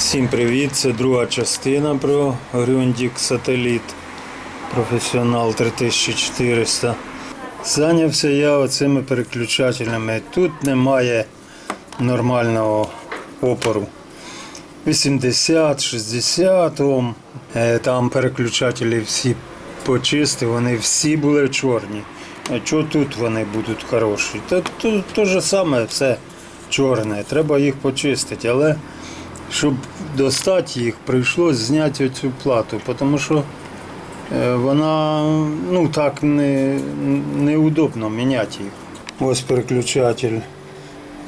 Всім привіт! Це друга частина про Grundig Сателіт Професіонал 3400. Зайнявся я оцими переключателями. Тут немає нормального опору. 80-60 Ом. Е, Там переключателі всі почистив, вони всі були чорні. А чого тут вони будуть хороші? Та тут те ж саме все чорне. Треба їх почистити. Але щоб достати їх, прийшлось зняти оцю плату, тому що е, вона ну так не, неудобно міняти їх. Ось переключатель.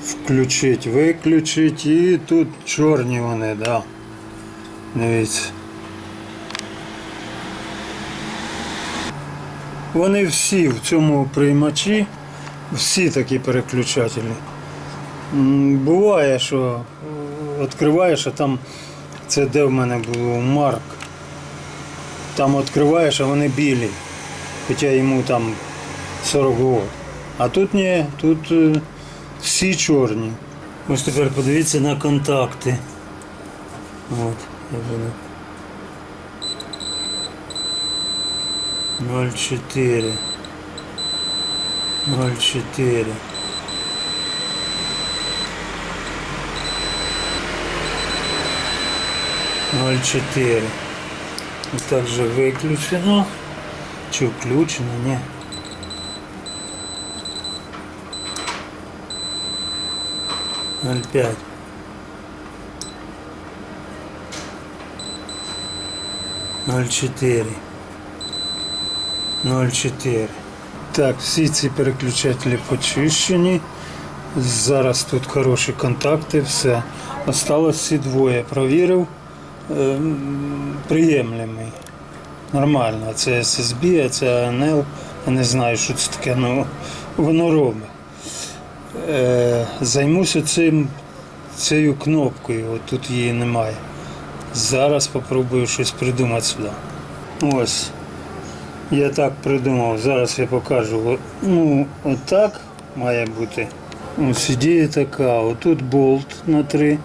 Включить, виключить і тут чорні вони, да. Дивіться. Вони всі в цьому приймачі, всі такі переключателі. Буває, що відкриваєш, а там це де в мене було Марк. Там відкриваєш, а вони білі. Хоча йому там 40 років. А тут ні, тут е, всі чорні. Ось тепер подивіться на контакти. От, я буду. 0,4. 0,4. Ноль четыре. И также выключено. Че, включено? Не. Ноль пять. Ноль чотири. Ноль чотири. Так, всі ці переключателі почищені. Зараз тут хороші контакти, все. Осталось ці двоє. Провірив. Ем, приємлемий. Нормально. Це SSB, а це ANL. Я не знаю, що це таке, але воно робить. Е, займуся цим, цією кнопкою, от тут її немає. Зараз спробую щось придумати сюди. Ось. Я так придумав, зараз я покажу. Ну, отак має бути. Ось ідея така. Отут болт на 3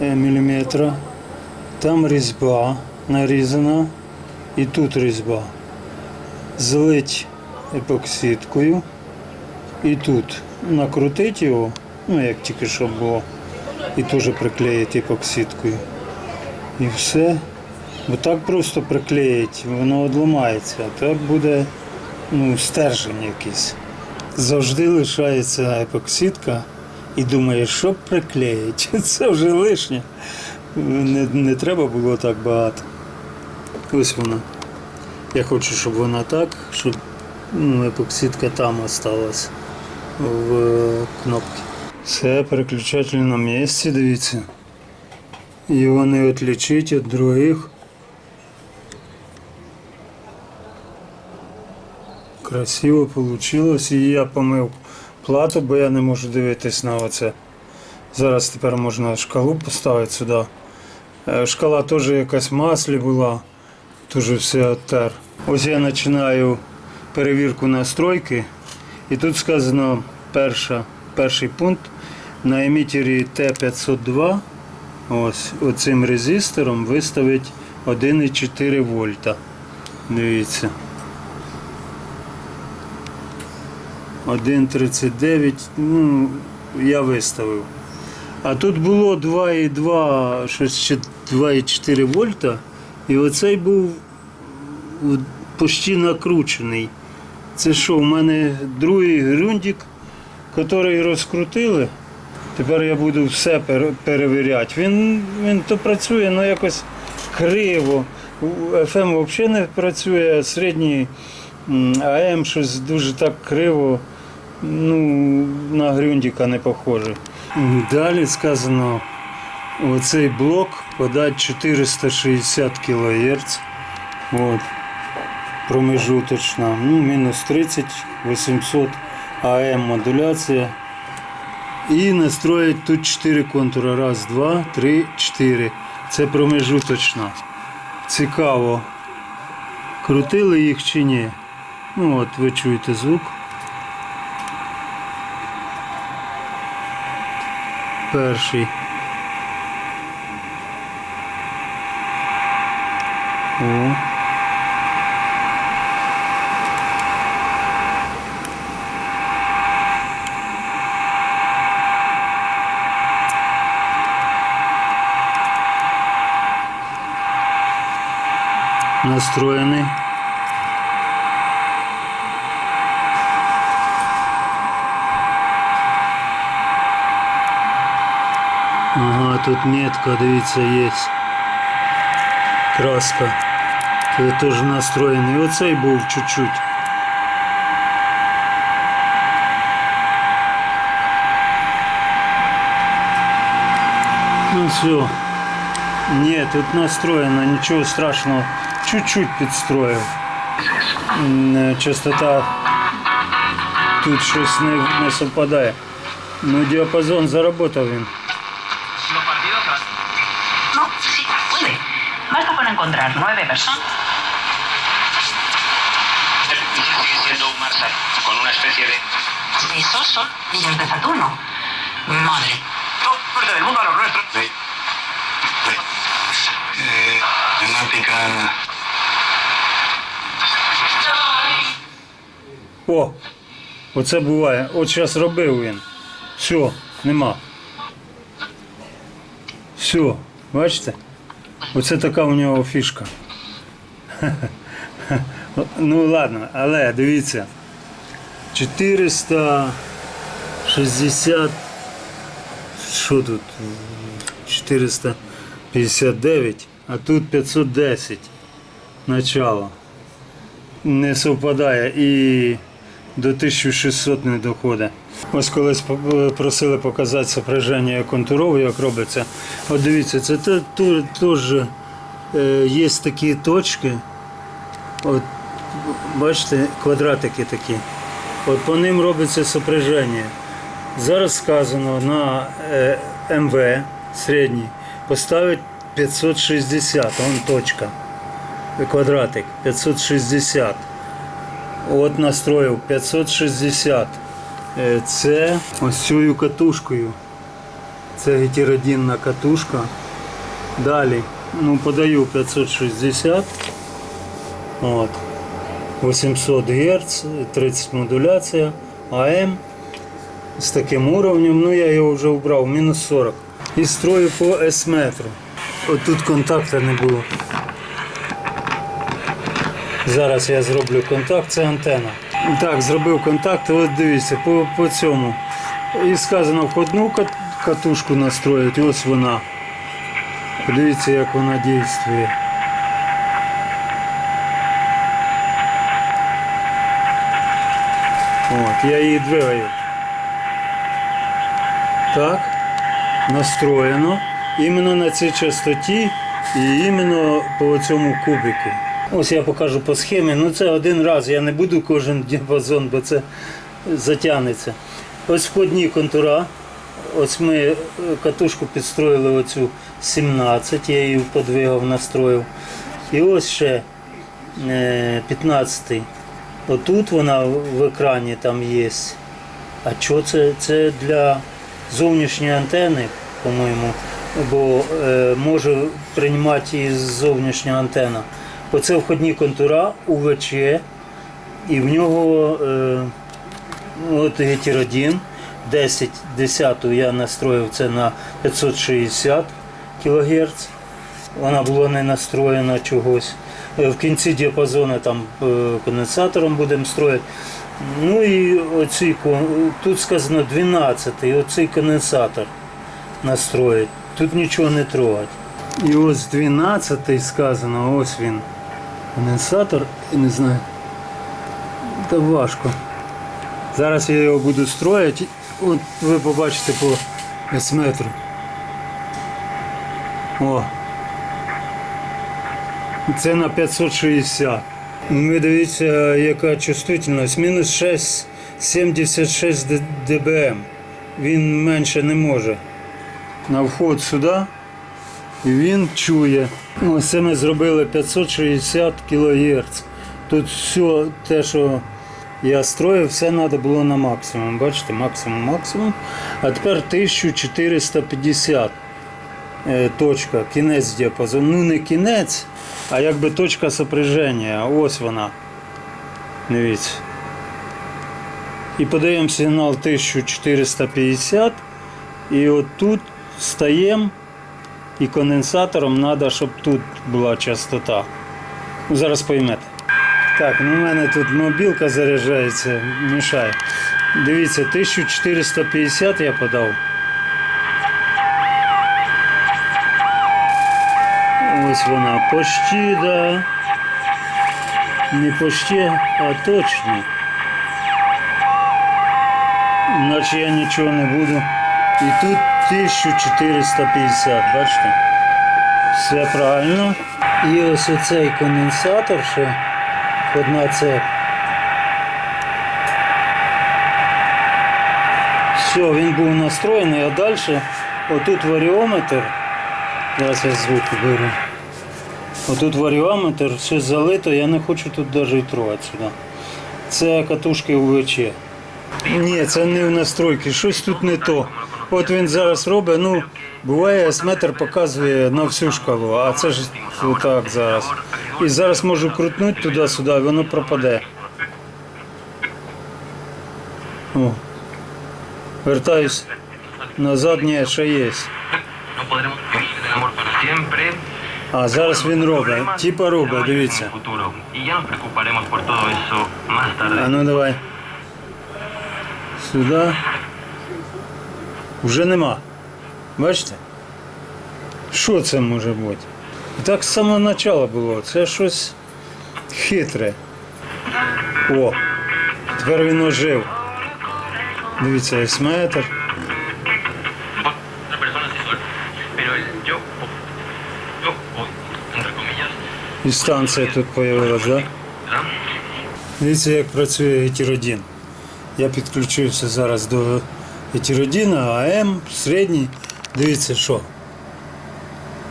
мм. Там різьба нарізана і тут різьба. Злить епоксидкою і тут накрутити його, ну як тільки що було, і теж приклеїти епоксидкою. І все. Бо так просто приклеїть, воно одламається, а так буде ну, стержень якийсь. Завжди лишається епоксидка і думаєш, що приклеїть. Це вже лишнє. Не, не треба було так багато. Ось вона. Я хочу, щоб вона так, щоб ну, епоксидка там осталась в е, кнопці. Все, переключатель на місці, дивіться. Його не відлічити від других. Красиво получилось. І я помив плату, бо я не можу дивитись на оце. Зараз тепер можна шкалу поставити сюди. Е, Шкала теж якась маслі була, теж все оттер. Ось я починаю перевірку настройки. І тут сказано перша, перший пункт на емітері Т502 ось оцим резистором виставить 1,4 вольта. Дивіться. 1,39, ну, я виставив. А тут було 2,2, щось 2,4 вольта, і оцей був почти накручений. Це що, у мене другий грундик, який розкрутили. Тепер я буду все перевіряти. Він, він то працює, але якось криво. FM взагалі не працює, середній АМ щось дуже так криво. Ну, на грюндіка не похоже. Далі сказано, оцей блок подать 460 кГц. От. Промежуточна. Ну, мінус 30, 800 АМ модуляція. І настроїть тут 4 контури. Раз, два, три, чотири. Це промежуточна. Цікаво. Крутили їх чи ні? Ну от ви чуєте звук. Перший. Настроєний. Ага, тут метка, дивіться, є. Краска. Це теж настроєний. Оцей був чуть-чуть. Ну все. Ні, тут настроєно, нічого страшного. Чуть-чуть підстроїв. М, е, Частота тут щось не, не совпадає. Ну, діапазон заработав він. Los partidos se van. No, sí, puede. Basta con encontrar nueve personas. Sigue siendo un Marsal, con una especie de. Esos son niños de Saturno. Madre. No, suerte del mundo a los nuestros. Sí. sí. Temática. О! Оце буває. От зараз робив він. Все, нема. Все, бачите? Оце така у нього фішка. Ну ладно, але дивіться. 460. Що тут? 459, а тут 510. Начало не совпадає і до 1600 не доходить. Ось колись по- просили показати сопряження контуров, як робиться. От дивіться, це те- те- теж е, є такі точки. От, бачите, квадратики такі. От по ним робиться сопряження. Зараз сказано на е, МВ середній поставить 560, вон точка квадратик 560. От настроїв 560. Е, Це ось цією катушкою. Це гетеродинна катушка. Далі ну, подаю 560. От. 800 Гц, 30 модуляція, АМ з таким уровнем. Ну я його вже вбрав, мінус 40. І строю по С-метру. От тут контакта не було. Зараз я зроблю контакт, це антена. Так, зробив контакт, от дивіться, по, по цьому. І сказано входну катушку настроїть, ось вона. Подивіться, як вона дійствує. От, я її двигаю. Так, настроєно. Іменно на цій частоті і іменно по цьому кубику. Ось я покажу по схемі. Ну це один раз, я не буду кожен діапазон, бо це затягнеться. Ось входні контура. Ось ми е, катушку підстроїли оцю 17, я її подвигав, настроїв. І ось ще 15. Отут вона в екрані там є. А що це? Це для зовнішньої антени, по-моєму, бо е, може приймати і зовнішня антена. Оце входні контура УВЧ, і в нього е, от гетеродин 10, 10 я настроїв це на 560 кГц. Вона була не настроєна чогось. Е, В кінці діапазону там е, конденсатором будемо строїти. Ну і оці, тут сказано 12, оцей конденсатор настроїть. Тут нічого не трогать. І ось 12 сказано, ось він. Конденсатор, я не знаю. Та важко. Зараз я його буду строїти. От ви побачите по S-метру. О. Це на 560. Ви дивіться, яка чувствительність. Мінус 6, 76 дБм. Він менше не може. На вход сюди. І він чує. Ось це ми зробили 560 кГц. Тут все те, що я строїв, все треба було на максимум. Бачите, максимум, максимум. А тепер 1450. е, точка, кінець діапазону. Ну не кінець, а якби точка сопряження. Ось вона. Дивіться. І подаємо сигнал 1450. І от тут стаємо. І конденсатором треба, щоб тут була частота. Ну, зараз поймете. Так, ну в мене тут мобілка заряджається, мішає. Дивіться, 1450 я подав. Ось вона почти, да. Не почти, а точно. Іначе я нічого не буду. І тут 1450, бачите? Все правильно. І ось оцей конденсатор ще одна цеп. Все, він був настроєний, а далі отут варіометр. Зараз я звук беру. Отут варіометр, все залито, я не хочу тут навіть трогати сюди. Це катушки УВЧ. Ні, це не в настройки, щось тут не то. От він зараз робить, ну, буває, есметр показує на всю шкалу, а це ж отак зараз. І зараз можу крутнути туди-сюди, і воно пропаде. О. Вертаюсь назад, ні, ще є. No podremos vivir el amor para siempre. А зараз він робить. Типа робить, дивіться. En el futuro. Y ya nos preocuparemos por todo eso más tarde. А ну давай. Сюди. Вже нема. Бачите? Що це може бути? І Так з самого початку було. Це щось хитре. О! Тепер він ожив. Дивіться, entre comillas, І станція тут з'явилась, так? Да? Дивіться, як працює гетеродін. Я підключився зараз до гетеродіна, АМ, середній. Дивіться, що.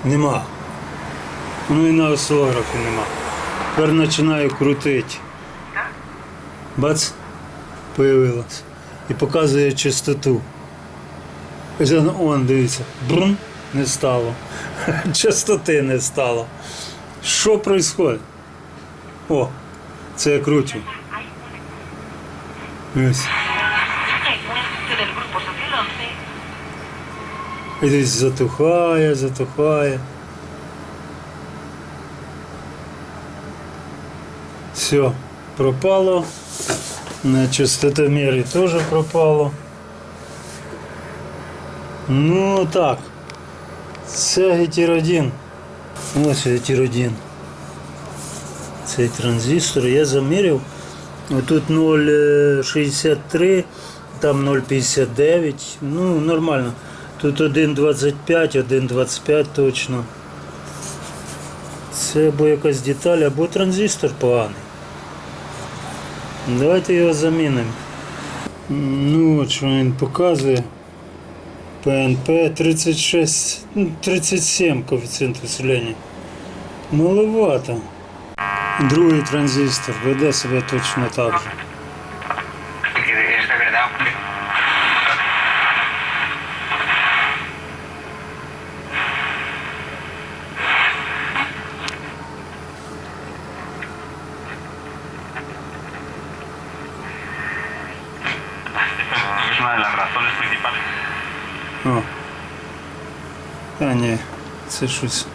Нема. Ну і на осцилографі нема. Тепер починаю крутити. Бац, появилось. І показує частоту. Ось он, дивіться, брун, не стало. Частоти не стало. Що відбувається? О, це я кручу. Ось. І десь затухає, затухає. Все, пропало. На частотомері теж пропало. Ну так. Це гетеродін. Ось гетеродін. Цей транзистор я заміряв. Тут 0,63, там 0,59. Ну, нормально. Тут 1,25, 1,25 точно. Це або якась деталь, або транзистор поганий. Давайте його замінимо. Ну, от що він показує. ПНП 36, ну, 37 коефіцієнт усилення. Маловато. Другий транзистор веде себе точно так же. Це щось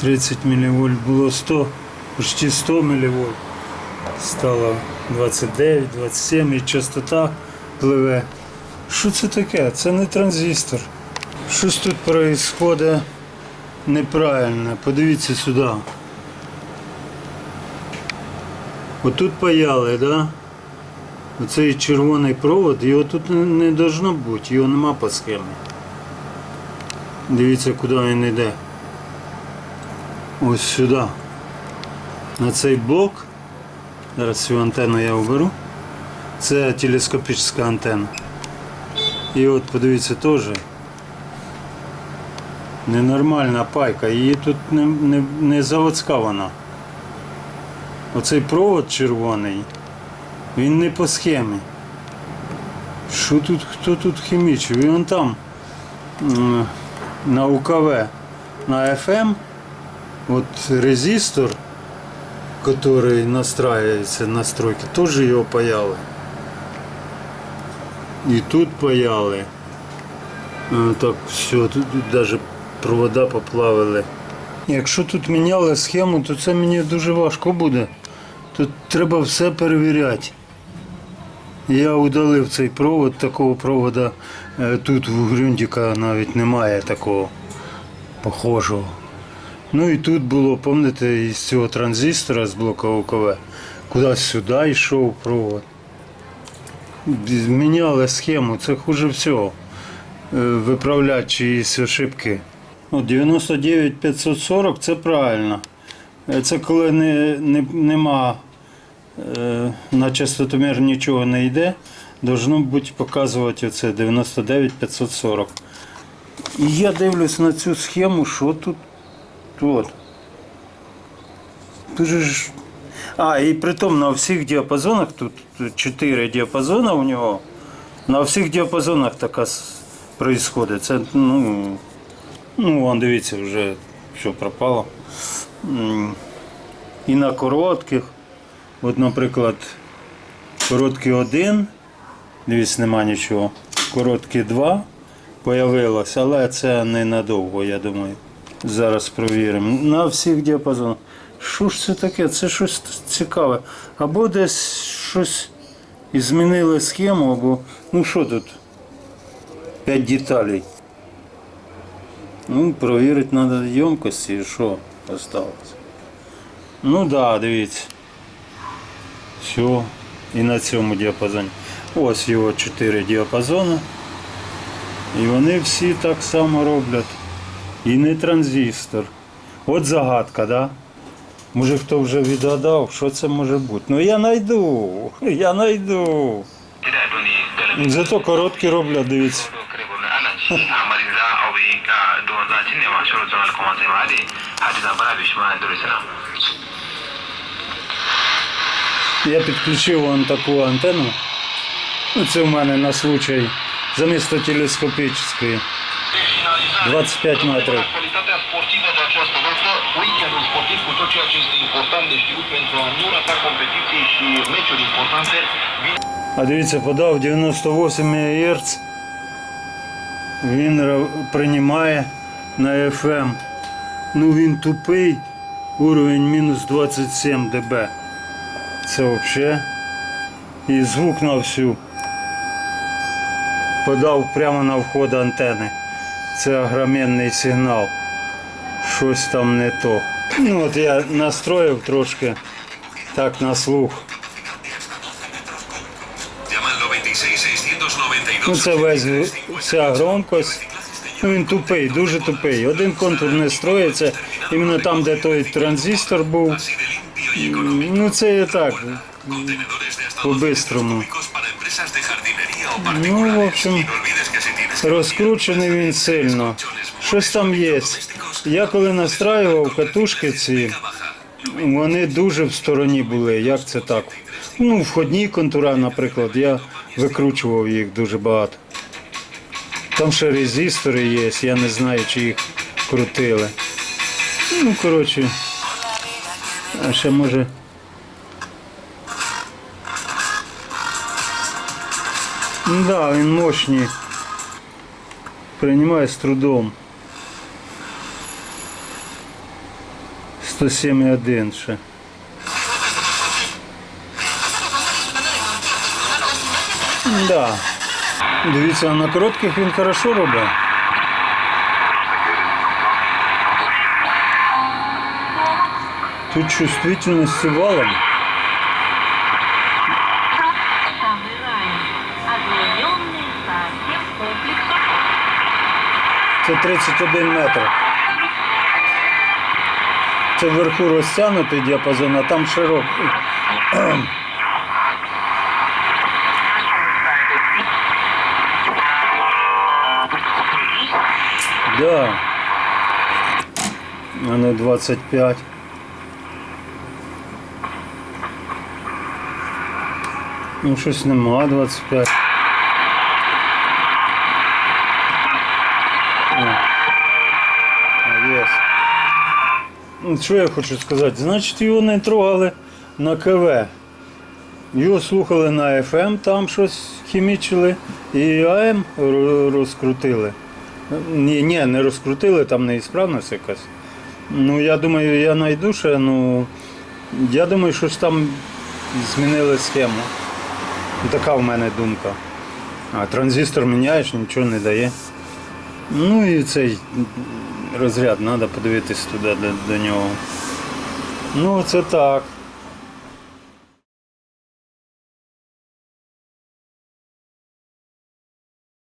30 мВ було 100, почти 100 мВ. Стало 29, 27 і частота пливе. Що це таке? Це не транзистор. Щось тут відбувається неправильно. Подивіться сюди. Отут паяли, да? Оцей червоний провод, його тут не, не должно бути, його нема по схемі. Дивіться, куди він йде. Ось сюди. На цей блок. Зараз цю антенну я оберу. Це телескопічна антенна. І от подивіться теж. Ненормальна пайка. Її тут не, не, не заводська вона. Оцей провод червоний. Він не по схемі. Що тут, хто тут хімічив? Он там на УКВ, на FM, вот резистор, который настраивается настройки, тоже його паяли. І тут паяли. Так, все, тут навіть провода поплавили. Якщо тут міняли схему, то це мені дуже важко буде. Тут треба все перевіряти. Я удалив цей провод, такого провода е, тут в Грюндіка навіть немає такого похожого. Ну і тут було, пам'ятаєте, із цього транзистора з блока ОКВ, кудись сюди йшов провод. Міняли схему, це хуже всього. Е, Виправляти чиїсь ошибки. Ну, 99 540 це правильно. Е, Це коли не, не, нема на частотомір нічого не йде, должно бути показувати оце 99 540. І я дивлюсь на цю схему, що тут. От. Тут ж. А, і притом на всіх діапазонах, тут 4 діапазони у нього, на всіх діапазонах така происходить. Це, ну, ну, вон дивіться, вже що пропало. І на коротких. От, наприклад, короткий один, дивіться, нема нічого. Короткий два появилось, але це ненадовго, я думаю. Зараз провіримо. На всіх діапазонах. Що ж це таке? Це щось цікаве. Або десь щось і змінили схему, або. Ну що тут? П'ять деталей. Ну, провірити треба ємкості і що осталось. Ну так, да, дивіться. Все. І на цьому діапазоні. Ось його чотири діапазони. І вони всі так само роблять. І не транзистор. От загадка, да? Може хто вже відгадав, що це може бути. Ну я найду, я найду. Зато короткі роблять, дивіться. Я підключив вон таку антенну. Ну, це в мене на случай замісто телескопічної. 25 метрів. А дивіться, подав 98 МГц. Він приймає на FM. Ну він тупий. Уровень мінус 27 дБ. Це взагалі. І звук на всю. Подав прямо на вход антени. Це огроменний сигнал. Щось там не то. Ну от я настроїв трошки так на слух. Llama al 96 692 Ну, це весь вся громкость. Ну, він тупий, дуже тупий. Один контур не строїться. Іменно там, де той транзистор був. Ну це і так, по-бистрому. 200 cúbicos para empresas de jardinería o Ну, в общем, розкручений він сильно. Щось там є. Я коли настраював катушки ці, вони дуже в стороні були. Як це так? Ну, входні контура, наприклад, я викручував їх дуже багато. Там ще резистори є, я не знаю, чи їх крутили. Ну, коротше, а ще може. Ну Да, він мощний. Принимаю с трудом. 107,1 ще. Да. Дивіться, на коротких він хорошо робить. Тут чувствительность валом. Совет комплексов Це 31 метр. Це вверху розтягнутий діапазон, а там широкий. Да. А не 25. Ну, щось нема 25. Що я хочу сказати? Значить, його не трогали на КВ. Його слухали на FM, там щось хімічили, і АМ розкрутили. Ні, ні, не розкрутили, там неісправність якась. Ну, я думаю, я знайду ще, ну. Я думаю, що ж там змінили схему. Така в мене думка. А транзистор міняєш, нічого не дає. Ну і цей розряд, треба подивитись туди до, до нього. Ну, це так.